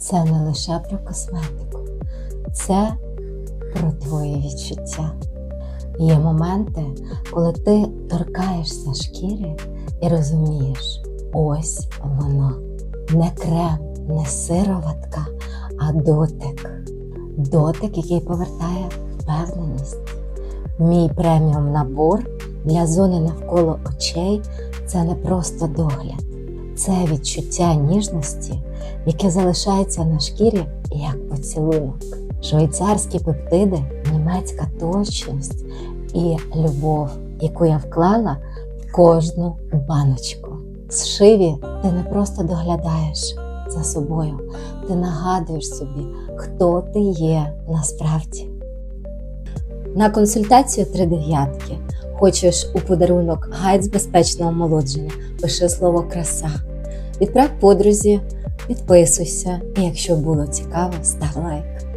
це не лише про косметику, це про твої відчуття. Є моменти, коли ти торкаєшся шкіри і розумієш, ось воно. Не крем, не сироватка, а дотик. Дотик, який повертає впевненість. Мій преміум набор для зони навколо очей це не просто догляд, це відчуття ніжності, яке залишається на шкірі як поцілунок. Швейцарські пептиди, німецька точність і любов, яку я вклала в кожну баночку. З шиві ти не просто доглядаєш за собою, ти нагадуєш собі, хто ти є насправді. На консультацію три дев'ятки. Хочеш у подарунок гайд з безпечного омолодження, пиши слово краса. Відправ подрузі, підписуйся, і якщо було цікаво, став лайк.